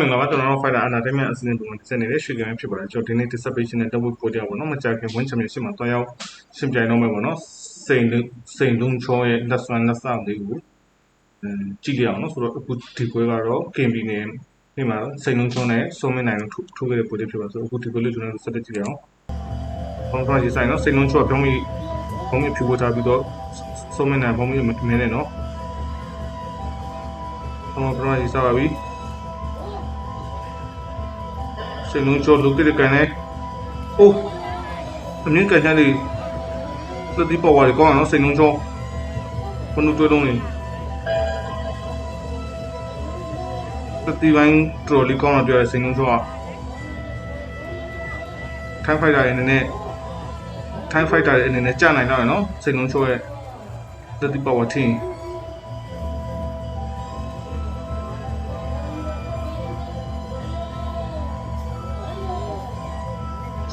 မင်္ဂလာပါကျွန်တော်တို့ Fighter Entertainment အစီအစဉ်ပုံမှန်တင်ဆက်နေတဲ့ရွှေကံဖြစ်ပါတယ်ကျွန်တော်ဒီနေ့ dissertation နဲ့ double project ပေါ့နော်မကြာခင် win championship မှာတွားရောက်ရှင်းပြတော့မယ်ပေါ့နော်စိန်စိန်လုံးချောရဲ့လက်ဆွမ်းလက်ဆောင်လေးကိုအမ်ကြည့်ရအောင်နော်ဆိုတော့အခုဒီပွဲကတော့ KMB နဲ့ဒီမှာစိန်လုံးချောနဲ့စုံမင်းနိုင်ကိုထိုးခဲ့တဲ့ project ဖြစ်ပါဆိုတော့အခုဒီပွဲလေးကျွန်တော်တို့ဆက်တက်ကြည့်ရအောင်ဘုံတော့ရေးဆိုင်နော်စိန်လုံးချောပြောင်းပြီးဘုံကြီးဖြူပေါ်ထားပြီးတော့စုံမင်းနိုင်ဘုံကြီးမင်းနဲ့နော်ဘုံတော့ရေးစားပါပြီ စိတ်လုံးချောလုတ်တဲ့ကန်နဲ့အိုးအမြင့်ကန်ချမ်းလေးသတိပေါ်ပါလေကောင်းအောင်နော်စိတ်လုံးချောဘုံတို့တွဲလုံးလေးသတိပိုင်းထရိုလီကောင်းတော့ပြောရစိတ်လုံးချောကထိုင်းဖိုက်တာရဲ့အနေနဲ့ထိုင်းဖိုက်တာရဲ့အနေနဲ့ကြာနိုင်တော့ရနော်စိတ်လုံးချောရဲ့သတိပေါ်ပါထင်း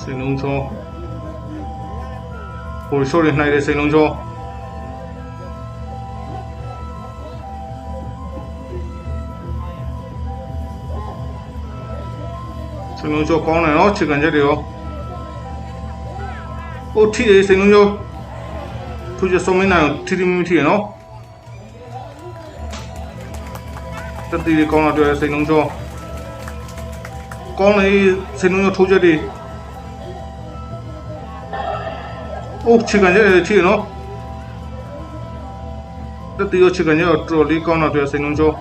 စိန်လုံးချောဟိုရှိုးရနှိုက်တဲ့စိန်လုံးချောစိန်လုံးချောကောင်းတယ်နော်ခြေကန်ချက်တွေရောဟိုထိတယ်စိန်လုံးချောသူကျစုံမင်းနိုင်ထိထိမိမိထိရနော်တတိလေးကောင်းတော့တယ်စိန်လုံးချောကောင်းလေစိန်လုံးချောထိုးချက်တွေ အိုးချီကန်ကျဲချီနော်တတိယချီကန်ကျဲထရိုလီကောင်းတော့စိန်လုံးကျော်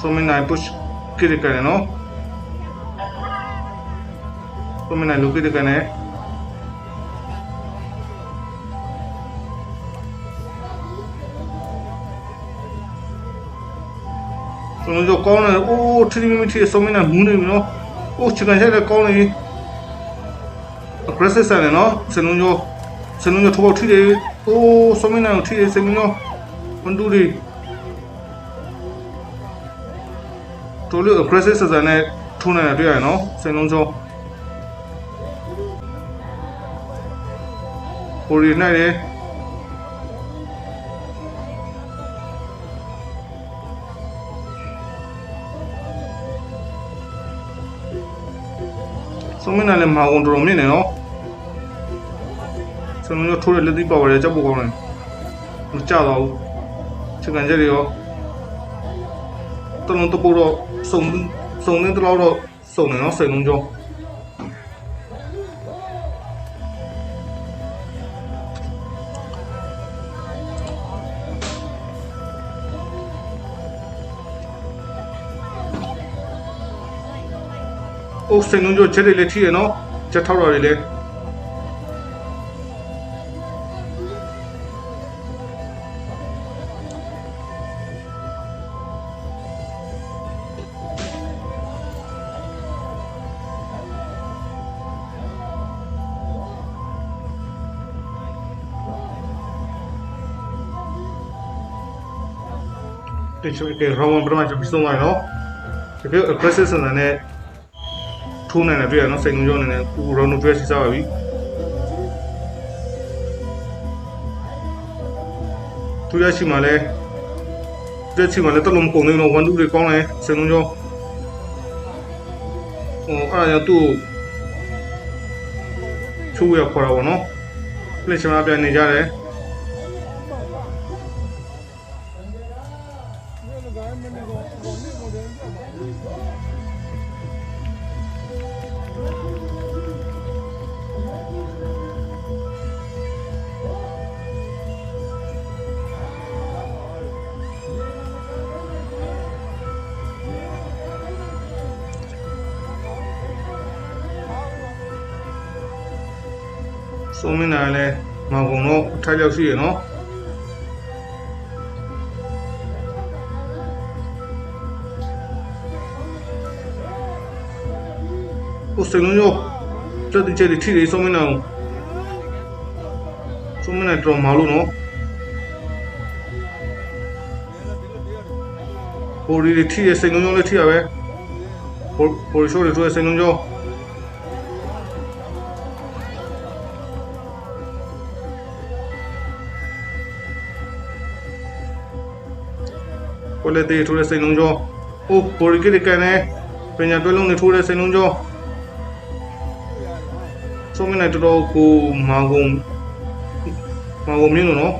ဆိုမင်းနိုင် push ကိရကန်နော်ဆိုမင်းနိုင်လူကိရကန်နဲ့ ကျွန်တော်တို့ကောင်းတယ်အိုးထီမီမီထီဆိုမင်းနိုင်မူးနေပြီနော်အိုးချီကန်ကျဲလည်းကောင်းနေ aggressive ဆန်တယ်နော်စနုံကျော်စနုံကျော်ထိုးပေါက်ထီတယ်အိုးဆိုမင်းနိုင်ကိုထီတယ်စနုံကျော်ဝန်တူဒီတော်လို့ aggressive ဆန်ဆန်နဲ့ထိုးနေတာတွေ့ရတယ်နော်စနုံကျော်ဟိုရီနိုင်တယ် ဆုံးမင်းနဲ့လည်းမာဝန်တော်တော်မြင့်နေနော်ကျွန်တော်တို့ထိုးတဲ့လက်သီးပါဝါတွေကြောက်ဖို့ကောင်းတယ်မကြတော့ဘူးချင်ကန်ချက်တွေရောတလုံးတပုတ်တော့စုံစုံနေတော့တော့စုံနေနော်စိတ်လုံးကြော အိုးစိတ်လုံးကြောချက်တွေလည်းထိရနော်ချက်ထောက်တော်တွေလည်းတချို့ကရောင်းဝပရမချပြီးဆုံးသွားနော်တကယ် aggressive ဆန်ဆန်နဲ့ ထိုးနိုင်တယ်တွေ့ရနော်စိတ်လုံးကြောနေတယ်ကိုရောနိုတွေ့စီစားပါပြီသူရရှိမှလဲတွေ့ရှိမှလဲတလုံးကုန်နေတော့ဝန်တူတွေကောင်းတယ်စိတ်လုံးကြောဟိုအားရသူ့ချိုးရခေါ်တာပေါ့နော်လက်ချမပြန်နေကြတယ် စုံမင်းနိုင်လဲမောင်ကုံတော့အထိုက်ရောက်ရှိရနော်ဟိုစိတ်လုံးရောတက်တိချက်တွေထိတယ်စုံမင်းနိုင်စုံမင်းနိုင်တော့မလို့နော်ဟိုဒီထိရစိတ်လုံးရောလည်းထိရ ကိုလက်သေးထိုးတဲ့စိတ်လုံးကျော်ဟိုကိုရီကစ်ကန်နေပညာတွဲလုံးနဲ့ထိုးတဲ့စိတ်လုံးကျော်ဆိုမင်းနဲ့တော်တော်ကိုမာကုံမာကုံမြင်လို့နော်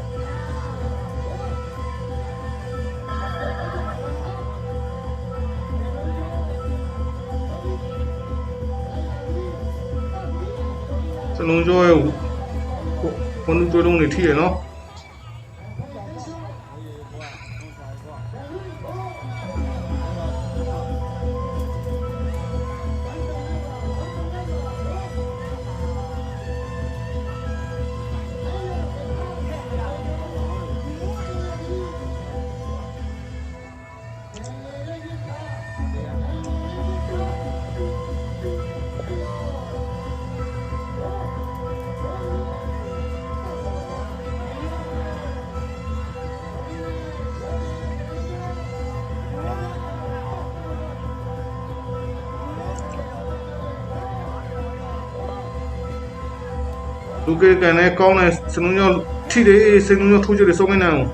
စိတ်လုံးကျော်ရဲ့ဘုန်းတွဲလုံးနဲ့ထိရနော် လူကကန်နဲ့ကောင်းတဲ့စနုံရောထိတယ်စနုံရောထိုးကြတယ်စုံမနေအောင်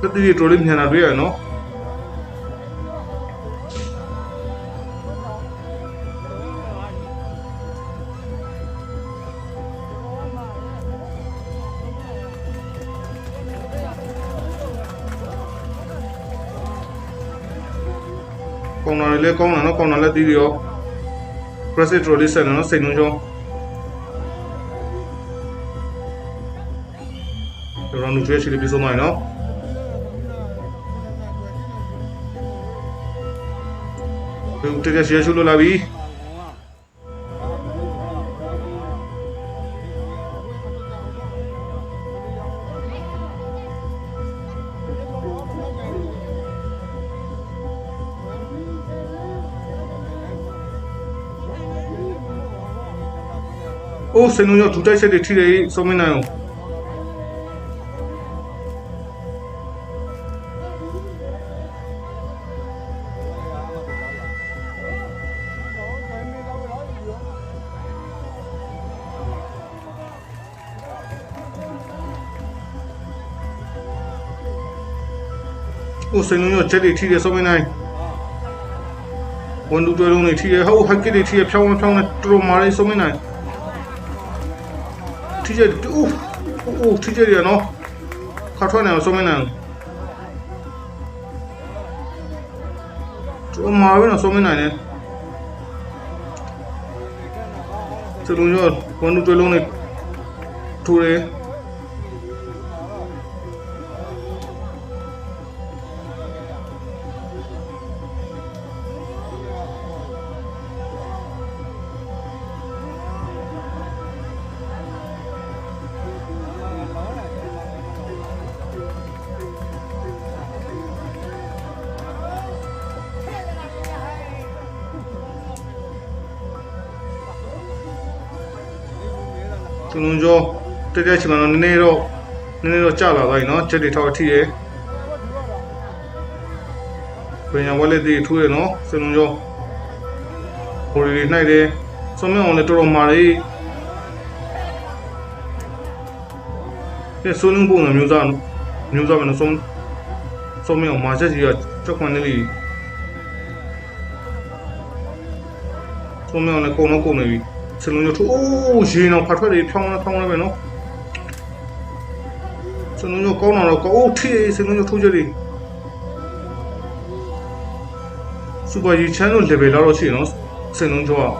တတိယတော်လေးမြန်လာတွေ့ရနော် ကောင်းလာလေကောင်းလာနော်ကောင်းလာလက်တီးရော press it တော်လေးဆက်နော်စိတ်နှုံးချောကျွန်တော်တို့ကြွေးရှိလေးပြဆုံးသွားရင်နော်ဒီတကယ်ရှယ်ရှုလို့လာပြီ အိုးစင်လုံးရောထူတိုက်ဆက်တွေထိတယ်ဆုံးမနိုင်အောင်။ကိုစိန်လုံးရောချက်တွေထိတယ်ဆုံးမနိုင်။ဝန်ဒူတွဲလုံးတွေထိတယ်ဟုတ်ဟက်ကစ်တွေထိတယ်ဖြောင်းဖြောင်းနဲ့တူတူမာလေးဆုံးမနိုင်။ ထိတယ်အိုးအိုးထိတယ်ရနော်။ခါထွက်နေအောင်ဆုံးမနိုင်။တူမာရနော်ဆုံးမနိုင်နဲ့။စိန်လုံးရောဝန်ဒူတွဲလုံးတွေထူတယ် သူလုံးကျော်တက်တဲ့ချိန်မှာတော့နည်းနည်းတော့နည်းနည်းတော့ကျလာသွားပြီနော်ချက်တွေထောက်ထိရယ်ပြန်ရဝက်လက်တွေထိုးရယ်နော်သူလုံးကျော်ဟိုတွေနှိုက်တယ်စုံမအောင်လည်းတော်တော်မာလေးတဲ့စုံလုံးပုံစံမျိုးသားမျိုးသားမနော်စုံစုံမအောင်မာချက်ကြီးကကြောက်ခွန်လေးလေးစုံမအောင်လည်းကုံတော့ကုံနေပြီ စလုံးရထိုးအိုးရေတော့ဖတ်ထွက်တွေဖြောင်းလာဖြောင်းလာပဲနော်စလုံးရကောင်းတော့ကောအိုးထေးစလုံးရထိုးကြတယ်စူပါဂျီချန်တို့ level လောက်တော့ရှိနော်စလုံးကျော်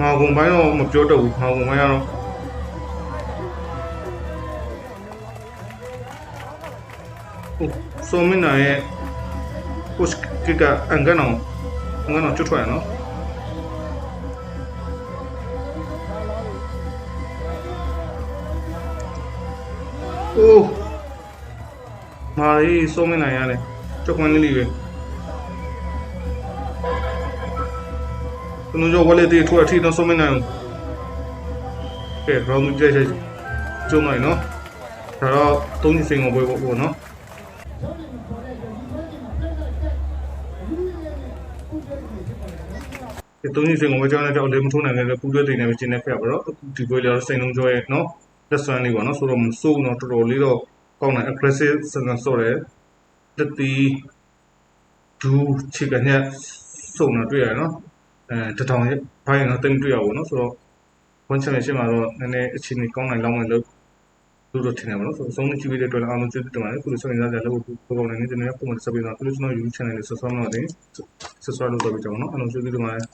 မာဂုံပိုင်းတော့မပြောတော့ဘူးမာဂုံပိုင်းကတော့ဟိုဆိုမင်းနာရဲ့ push kick ကအန်ကန်အော င်ငါတော့ကျွတ်ထွက်ရနော်အိုးမာရီစိုးမနိုင်ရတယ်ကြောက်ခွန်းလေးလေးပဲကျွန်တော်ကြောဝလက်တီထွက်အထိတော့စိုးမနိုင်ဘူးကဲ round ကြိုက်ကြိုက်ကျုံနိုင်နော်ဒါတော့သုံးညစင်ကိုပွဲပေါ့ပေါ့နော် ဒီသုံးညစင်ကိုပဲကြောင်းနဲ့ကြောက်လေမထိုးနိုင်တဲ့ပူတွဲတိန်နဲ့ပဲကျင်းနေဖက်ပါတော့အခုဒီပွဲလေးတော့စိန်လုံးကျော်ရဲ့နော်လက်စွမ်းလေးပေါ့နော်ဆိုတော့မစိုးဘူးတော့တော်တော်လေးတော့ကောင်းတယ် aggressive စစဆော့တယ်တက်တီဒူးချစ်ကညက်စုံတော့တွေ့ရတယ်နော်အဲတထောင်ရဲ့ဘိုင်းတော့တင်တွေ့ရပါဘောနော်ဆိုတော့ဝန်ချင်ရှင်းမှာတော့နည်းနည်းအခြေအနေကောင်းနိုင်လောက်မယ်လို့လို့တော့ထင်တယ်ပေါ့နော်ဆိုတော့အဆုံးကြည့်ပြီးတဲ့အတွက်လည်းအားလုံးကျေးဇူးတင်ပါတယ်ခုလိုဆက်နေကြတဲ့လို့ပုံပုံနဲ့နေကျွန်တော်ပုံမှန်ဆက်ပြီးတော့သူတို့ကျွန်တော် YouTube channel လေး subscribe လုပ်နေ subscribe လုပ်တော့ပြီးကြပါတော့အားလုံးကျေးဇူးတင်ပါတယ်